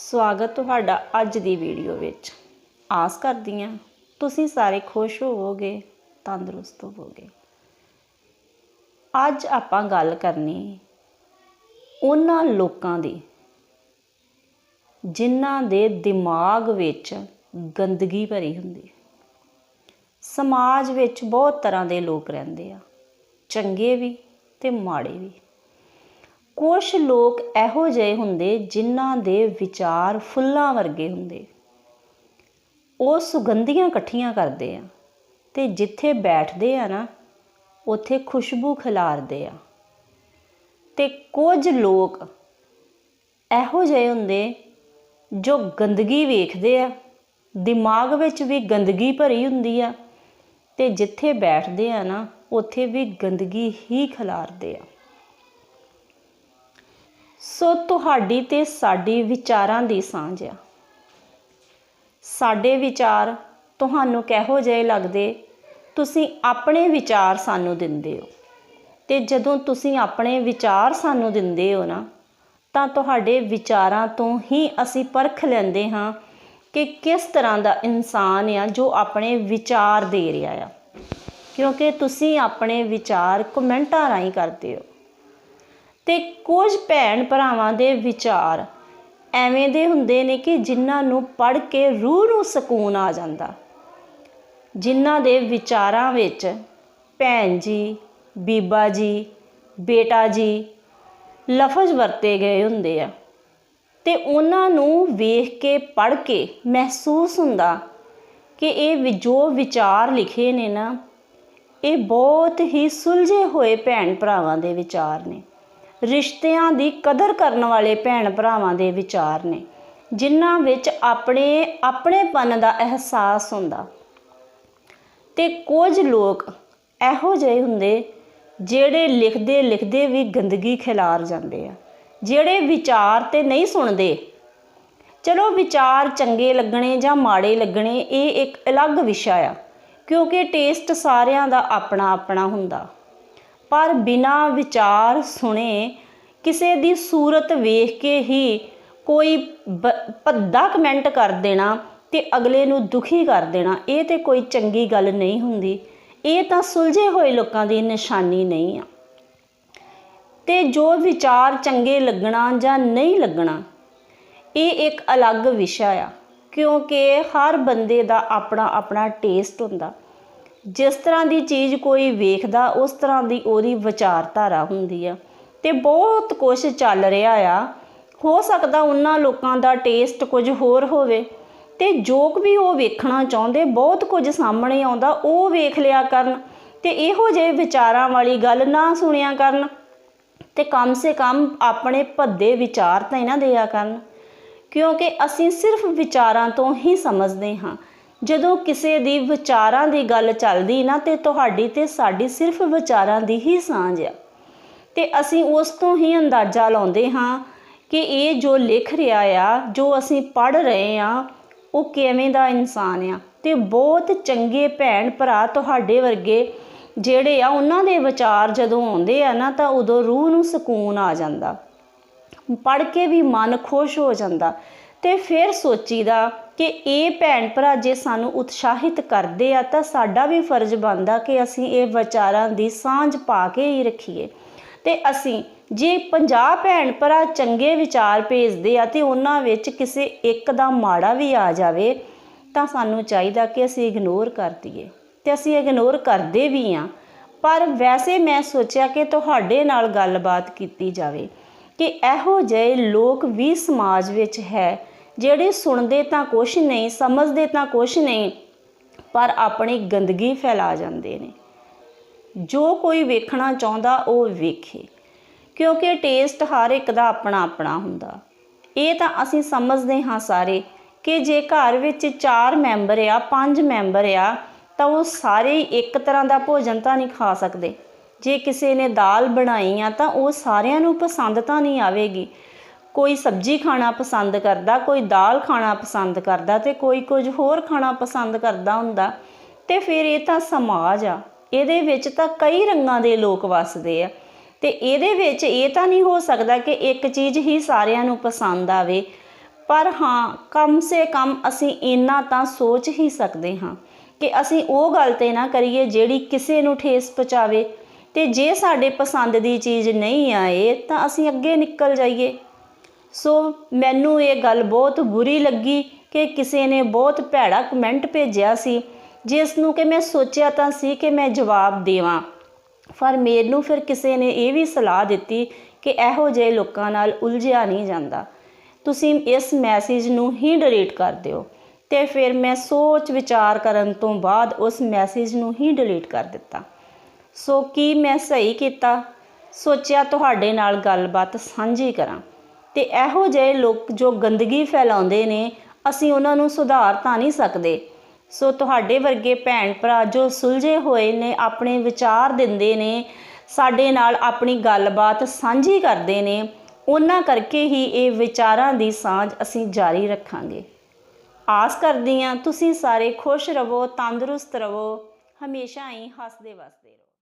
ਸਵਾਗਤ ਤੁਹਾਡਾ ਅੱਜ ਦੀ ਵੀਡੀਓ ਵਿੱਚ। ਆਸ ਕਰਦੀ ਹਾਂ ਤੁਸੀਂ ਸਾਰੇ ਖੁਸ਼ ਹੋਵੋਗੇ, ਤੰਦਰੁਸਤ ਹੋਵੋਗੇ। ਅੱਜ ਆਪਾਂ ਗੱਲ ਕਰਨੀ ਉਹਨਾਂ ਲੋਕਾਂ ਦੀ, ਜਿਨ੍ਹਾਂ ਦੇ ਦਿਮਾਗ ਵਿੱਚ ਗੰਦਗੀ ਭਰੀ ਹੁੰਦੀ। ਹੈ ਸਮਾਜ ਵਿੱਚ ਬਹੁਤ ਤਰ੍ਹਾਂ ਦੇ ਲੋਕ ਰਹਿੰਦੇ ਆ, ਚੰਗੇ ਵੀ ਤੇ ਮਾੜੇ ਵੀ। ਕੁਝ ਲੋਕ ਇਹੋ ਜਿਹੇ ਹੁੰਦੇ ਜਿਨ੍ਹਾਂ ਦੇ ਵਿਚਾਰ ਫੁੱਲਾਂ ਵਰਗੇ ਹੁੰਦੇ। ਉਹ ਸੁਗੰਧੀਆਂ ਇਕੱਠੀਆਂ ਕਰਦੇ ਆ ਤੇ ਜਿੱਥੇ ਬੈਠਦੇ ਆ ਨਾ, ਉੱਥੇ ਖੁਸ਼ਬੂ ਖਿਲਾਰਦੇ ਆ। ਤੇ ਕੁਝ ਲੋਕ ਇਹੋ ਜਿਹੇ ਹੁੰਦੇ ਜੋ ਗੰਦਗੀ ਵੇਖਦੇ ਆ, ਦਿਮਾਗ ਵਿੱਚ ਵੀ ਗੰਦਗੀ ਭਰੀ ਹੁੰਦੀ ਆ ਤੇ ਜਿੱਥੇ ਬੈਠਦੇ ਆ ਨਾ, ਉੱਥੇ ਵੀ ਗੰਦਗੀ ਹੀ ਖਿਲਾਰਦੇ ਆ। ਸੋ ਤੁਹਾਡੀ ਤੇ ਸਾਡੀ ਵਿਚਾਰਾਂ ਦੀ ਸਾਂਝ ਆ। ਸਾਡੇ ਵਿਚਾਰ ਤੁਹਾਨੂੰ ਕਿਹੋ ਜਿਹੇ ਲੱਗਦੇ? ਤੁਸੀਂ ਆਪਣੇ ਵਿਚਾਰ ਸਾਨੂੰ ਦਿੰਦੇ ਹੋ। ਤੇ ਜਦੋਂ ਤੁਸੀਂ ਆਪਣੇ ਵਿਚਾਰ ਸਾਨੂੰ ਦਿੰਦੇ ਹੋ ਨਾ, ਤਾਂ ਤੁਹਾਡੇ ਵਿਚਾਰਾਂ ਤੋਂ ਹੀ ਅਸੀਂ ਪਰਖ ਲੈਂਦੇ ਹਾਂ ਕਿ ਕਿਸ ਤਰ੍ਹਾਂ ਦਾ ਇਨਸਾਨ ਆ ਜੋ ਆਪਣੇ ਵਿਚਾਰ ਦੇ ਰਿਹਾ ਆ। ਕਿਉਂਕਿ ਤੁਸੀਂ ਆਪਣੇ ਵਿਚਾਰ ਕਮੈਂਟਾਂ ਰਾਹੀਂ ਕਰਦੇ ਹੋ। ਤੇ ਕੁਝ ਭੈਣ ਭਰਾਵਾਂ ਦੇ ਵਿਚਾਰ ਐਵੇਂ ਦੇ ਹੁੰਦੇ ਨੇ ਕਿ ਜਿਨ੍ਹਾਂ ਨੂੰ ਪੜ੍ਹ ਕੇ ਰੂਹ ਨੂੰ ਸਕੂਨ ਆ ਜਾਂਦਾ। ਜਿਨ੍ਹਾਂ ਦੇ ਵਿਚਾਰਾਂ ਵਿੱਚ ਭੈਣ ਜੀ, ਬੀਬਾ ਜੀ, ਬੇਟਾ ਜੀ ਲਫ਼ਜ਼ ਵਰਤੇ ਗਏ ਹੁੰਦੇ ਆ ਤੇ ਉਹਨਾਂ ਨੂੰ ਵੇਖ ਕੇ, ਪੜ੍ਹ ਕੇ ਮਹਿਸੂਸ ਹੁੰਦਾ ਕਿ ਇਹ ਵਿ- ਜੋ ਵਿਚਾਰ ਲਿਖੇ ਨੇ ਨਾ, ਇਹ ਬਹੁਤ ਹੀ ਸੁਲਝੇ ਹੋਏ ਭੈਣ ਭਰਾਵਾਂ ਦੇ ਵਿਚਾਰ ਨੇ। ਰਿਸ਼ਤਿਆਂ ਦੀ ਕਦਰ ਕਰਨ ਵਾਲੇ ਭੈਣ ਭਰਾਵਾਂ ਦੇ ਵਿਚਾਰ ਨੇ, ਜਿਨ੍ਹਾਂ ਵਿੱਚ ਆਪਣੇ, ਆਪਣੇਪਨ ਦਾ ਅਹਿਸਾਸ ਹੁੰਦਾ। ਤੇ ਕੁਝ ਲੋਕ ਇਹੋ ਜਿਹੇ ਹੁੰਦੇ, ਜਿਹੜੇ ਲਿਖਦੇ ਲਿਖਦੇ ਵੀ ਗੰਦਗੀ ਖਿਲਾਰ ਜਾਂਦੇ ਆ। ਜਿਹੜੇ ਵਿਚਾਰ ਤੇ ਨਹੀਂ ਸੁਣਦੇ। ਚਲੋ ਵਿਚਾਰ ਚੰਗੇ ਲੱਗਣੇ ਜਾਂ ਮਾੜੇ ਲੱਗਣੇ, ਇਹ ਇੱਕ ਅਲੱਗ ਵਿਸ਼ਾ ਆ, ਕਿਉਂਕਿ ਟੇਸਟ ਸਾਰਿਆਂ ਦਾ ਆਪਣਾ ਆਪਣਾ ਹੁੰਦਾ। ਪਰ ਬਿਨਾਂ ਵਿਚਾਰ ਸੁਣੇ ਕਿਸੇ ਦੀ ਸੂਰਤ ਵੇਖ ਕੇ ਹੀ ਕੋਈ ਭੱਦਾ ਕਮੈਂਟ ਕਰ ਦੇਣਾ ਤੇ ਅਗਲੇ ਨੂੰ ਦੁਖੀ ਕਰ ਦੇਣਾ, ਇਹ ਤੇ ਕੋਈ ਚੰਗੀ ਗੱਲ ਨਹੀਂ ਹੁੰਦੀ। ਇਹ ਤਾਂ ਸੁਲਝੇ ਹੋਏ ਲੋਕਾਂ ਦੀ ਨਿਸ਼ਾਨੀ ਨਹੀਂ ਆ। ਤੇ ਜੋ ਵਿਚਾਰ ਚੰਗੇ ਲੱਗਣਾ ਜਾਂ ਨਹੀਂ ਲੱਗਣਾ, ਇਹ ਇੱਕ ਅਲੱਗ ਵਿਸ਼ਾ ਆ, ਕਿਉਂਕਿ ਹਰ ਬੰਦੇ ਦਾ ਆਪਣਾ ਆਪਣਾ ਟੇਸਟ ਹੁੰਦਾ। ਜਿਸ ਤਰ੍ਹਾਂ ਦੀ ਚੀਜ਼ ਕੋਈ ਵੇਖਦਾ, ਉਸ ਤਰ੍ਹਾਂ ਦੀ ਉਹਦੀ ਵਿਚਾਰਧਾਰਾ ਹੁੰਦੀ ਆ। ਤੇ ਬਹੁਤ ਕੁਝ ਚੱਲ ਰਿਹਾ ਆ। ਹੋ ਸਕਦਾ ਉਹਨਾਂ ਲੋਕਾਂ ਦਾ ਟੇਸਟ ਕੁਝ ਹੋਰ ਹੋਵੇ। ਤੇ ਜੋਕ ਵੀ ਉਹ ਵੇਖਣਾ ਚਾਹੁੰਦੇ, ਬਹੁਤ ਕੁਝ ਸਾਹਮਣੇ ਆਉਂਦਾ, ਉਹ ਵੇਖ ਲਿਆ ਕਰਨ ਤੇ ਇਹੋ ਜਿਹੇ ਵਿਚਾਰਾਂ ਵਾਲੀ ਗੱਲ ਨਾ ਸੁਣਿਆ ਕਰਨ ਤੇ ਕਮ ਸੇ ਕਮ ਆਪਣੇ ਭੱਦੇ ਵਿਚਾਰ ਤਾਂ ਇਹਨਾਂ ਦਿਆ ਕਰਨ। ਕਿਉਂਕਿ ਅਸੀਂ ਸਿਰਫ ਵਿਚਾਰਾਂ ਤੋਂ ਹੀ ਸਮਝਦੇ ਹਾਂ। ਜਦੋਂ ਕਿਸੇ ਦੀ ਵਿਚਾਰਾਂ ਦੀ ਗੱਲ ਚੱਲਦੀ ਨਾ ਤੇ ਤੁਹਾਡੀ ਤੇ ਸਾਡੀ ਸਿਰਫ ਵਿਚਾਰਾਂ ਦੀ ਹੀ ਸਾਂਝ ਆ। ਤੇ ਅਸੀਂ ਉਸ ਤੋਂ ਹੀ ਅੰਦਾਜ਼ਾ ਲਾਉਂਦੇ ਹਾਂ ਕਿ ਇਹ ਜੋ ਲਿਖ ਰਿਹਾ ਆ, ਜੋ ਅਸੀਂ ਪੜ੍ਹ ਰਹੇ ਆ ਉਹ ਕਿਵੇਂ ਦਾ ਇਨਸਾਨ ਆ। ਤੇ ਬਹੁਤ ਚੰਗੇ ਭੈਣ ਭਰਾ ਤੁਹਾਡੇ ਵਰਗੇ ਜਿਹੜੇ ਆ, ਉਹਨਾਂ ਦੇ ਵਿਚਾਰ ਜਦੋਂ ਆਉਂਦੇ ਆ ਨਾ, ਤਾਂ ਉਦੋਂ ਰੂਹ ਨੂੰ ਸਕੂਨ ਆ ਜਾਂਦਾ। ਪੜ੍ਹ ਕੇ ਵੀ ਮਨ ਖੁਸ਼ ਹੋ ਜਾਂਦਾ। ਤੇ ਫਿਰ ਸੋਚੀਦਾ ਕਿ ਇਹ ਭੈਣ ਭਰਾ ਜੇ ਸਾਨੂੰ ਉਤਸ਼ਾਹਿਤ ਕਰਦੇ ਆ ਤਾਂ ਸਾਡਾ ਵੀ ਫਰਜ਼ ਬਣਦਾ ਕਿ ਅਸੀਂ ਇਹ ਵਿਚਾਰਾਂ ਦੀ ਸਾਂਝ ਪਾ ਕੇ ਹੀ ਰੱਖੀਏ। ਤੇ ਅਸੀਂ ਜੇ 50 ਭੈਣ ਭਰਾ ਚੰਗੇ ਵਿਚਾਰ ਭੇਜਦੇ ਆ ਤੇ ਉਹਨਾਂ ਵਿੱਚ ਕਿਸੇ ਇੱਕ ਦਾ ਮਾੜਾ ਵੀ ਆ ਜਾਵੇ ਤਾਂ ਸਾਨੂੰ ਚਾਹੀਦਾ ਕਿ ਅਸੀਂ ਇਗਨੋਰ ਕਰ ਦਈਏ। ਤੇ ਅਸੀਂ ਇਗਨੋਰ ਕਰਦੇ ਵੀ ਆ, ਪਰ ਵੈਸੇ ਮੈਂ ਸੋਚਿਆ ਕਿ ਤੁਹਾਡੇ ਨਾਲ ਗੱਲਬਾਤ ਕੀਤੀ ਜਾਵੇ ਕਿ ਇਹੋ ਜਿਹੇ ਲੋਕ ਵੀ ਸਮਾਜ ਵਿੱਚ ਹੈ ਜਿਹੜੇ ਸੁਣਦੇ ਤਾਂ ਕੁਛ ਨਹੀਂ, ਸਮਝਦੇ ਤਾਂ ਕੁਛ ਨਹੀਂ, ਪਰ ਆਪਣੀ ਗੰਦਗੀ ਫੈਲਾ ਜਾਂਦੇ ਨੇ। ਜੋ ਕੋਈ ਵੇਖਣਾ ਚਾਹੁੰਦਾ ਉਹ ਵੇਖੇ, ਕਿਉਂਕਿ ਟੇਸਟ ਹਰ ਇੱਕ ਦਾ ਆਪਣਾ ਆਪਣਾ ਹੁੰਦਾ। ਇਹ ਤਾਂ ਅਸੀਂ ਸਮਝਦੇ ਹਾਂ ਸਾਰੇ ਕਿ ਜੇ ਘਰ ਵਿੱਚ 4 ਮੈਂਬਰ ਆ 5 ਮੈਂਬਰ ਆ, ਤਾਂ ਉਹ ਸਾਰੇ ਹੀ ਇੱਕ ਤਰ੍ਹਾਂ ਦਾ ਭੋਜਨ ਤਾਂ ਨਹੀਂ ਖਾ ਸਕਦੇ। ਜੇ ਕਿਸੇ ਨੇ ਦਾਲ ਬਣਾਈ ਆ, ਤਾਂ ਉਹ ਸਾਰਿਆਂ ਨੂੰ ਪਸੰਦ ਤਾਂ ਨਹੀਂ ਆਵੇਗੀ। ਕੋਈ ਸਬਜ਼ੀ ਖਾਣਾ ਪਸੰਦ ਕਰਦਾ, ਕੋਈ ਦਾਲ ਖਾਣਾ ਪਸੰਦ ਕਰਦਾ ਤੇ ਕੋਈ ਕੁਝ ਹੋਰ ਖਾਣਾ ਪਸੰਦ ਕਰਦਾ ਹੁੰਦਾ, ਤੇ ਫਿਰ ਇਹ ਤਾਂ ਸਮਾਜ ਆ। ਇਹਦੇ ਵਿੱਚ ਤਾਂ ਕਈ ਰੰਗਾਂ ਦੇ ਲੋਕ ਵੱਸਦੇ ਆ। ਤੇ ਇਹਦੇ ਵਿੱਚ ਇਹ ਤਾਂ ਨਹੀਂ ਹੋ ਸਕਦਾ ਕਿ ਇੱਕ ਚੀਜ਼ ਹੀ ਸਾਰਿਆਂ ਨੂੰ ਪਸੰਦ ਆਵੇ। ਪਰ ਹਾਂ, ਕਮ ਸੇ ਕਮ ਅਸੀਂ ਇੰਨਾ ਤਾਂ ਸੋਚ ਹੀ ਸਕਦੇ ਹਾਂ ਕਿ ਅਸੀਂ ਉਹ ਗੱਲ ਤੇ ਨਾ ਕਰੀਏ ਜਿਹੜੀ ਕਿਸੇ ਨੂੰ ਠੇਸ ਪਹੁੰਚਾਵੇ। ਤੇ ਜੇ ਸਾਡੇ ਪਸੰਦ ਦੀ ਚੀਜ਼ ਨਹੀਂ ਆਏ ਤਾਂ ਅਸੀਂ ਅੱਗੇ ਨਿਕਲ ਜਾਈਏ। ਸੋ ਮੈਨੂੰ ਇਹ ਗੱਲ ਬਹੁਤ ਬੁਰੀ ਲੱਗੀ ਕਿ ਕਿਸੇ ਨੇ ਬਹੁਤ ਭੈੜਾ ਕਮੈਂਟ ਭੇਜਿਆ ਸੀ ਜਿਸ ਨੂੰ ਕਿ ਮੈਂ ਸੋਚਿਆ ਤਾਂ ਸੀ ਕਿ ਮੈਂ ਜਵਾਬ ਦੇਵਾਂ। ਪਰ ਮੈਨੂੰ ਫਿਰ ਕਿਸੇ ਨੇ ਇਹ ਵੀ ਸਲਾਹ ਦਿੱਤੀ ਕਿ ਇਹੋ ਜਿਹੇ ਲੋਕਾਂ ਨਾਲ ਉਲਝਿਆ ਨਹੀਂ ਜਾਂਦਾ। ਤੁਸੀਂ ਇਸ ਮੈਸੇਜ ਨੂੰ ਹੀ ਡਿਲੀਟ ਕਰ ਦਿਓ ਤੇ ਫਿਰ ਮੈਂ ਸੋਚ ਵਿਚਾਰ ਕਰਨ ਤੋਂ ਬਾਅਦ ਉਸ ਮੈਸੇਜ ਨੂੰ ਹੀ ਡਿਲੀਟ ਕਰ ਦਿੱਤਾ। ਸੋ ਕੀ ਮੈਂ ਸਹੀ ਕੀਤਾ? ਸੋਚਿਆ ਤੁਹਾਡੇ ਨਾਲ ਗੱਲਬਾਤ ਸਾਂਝੀ ਕਰਾਂ। ਤੇ ਇਹੋ ਜਿਹੇ ਲੋਕ ਜੋ ਗੰਦਗੀ ਫੈਲਾਉਂਦੇ ਨੇ, ਅਸੀਂ ਉਹਨਾਂ ਨੂੰ ਸੁਧਾਰ ਤਾਂ ਨਹੀਂ ਸਕਦੇ। ਸੋ ਤੁਹਾਡੇ ਵਰਗੇ ਭੈਣ ਭਰਾ ਜੋ ਸੁਲਝੇ ਹੋਏ ਨੇ, ਆਪਣੇ ਵਿਚਾਰ ਦਿੰਦੇ ਨੇ, ਸਾਡੇ ਨਾਲ ਆਪਣੀ ਗੱਲਬਾਤ ਸਾਂਝੀ ਕਰਦੇ ਨੇ, ਉਹਨਾਂ ਕਰਕੇ ਹੀ ਇਹ ਵਿਚਾਰਾਂ ਦੀ ਸਾਂਝ ਅਸੀਂ ਜਾਰੀ ਰੱਖਾਂਗੇ। ਆਸ ਕਰਦੀ ਹਾਂ ਤੁਸੀਂ ਸਾਰੇ ਖੁਸ਼ ਰਹੋ, ਤੰਦਰੁਸਤ ਰਹੋ। ਹਮੇਸ਼ਾ ਹੀ ਹੱਸਦੇ ਵਸਦੇ ਰਹੋ।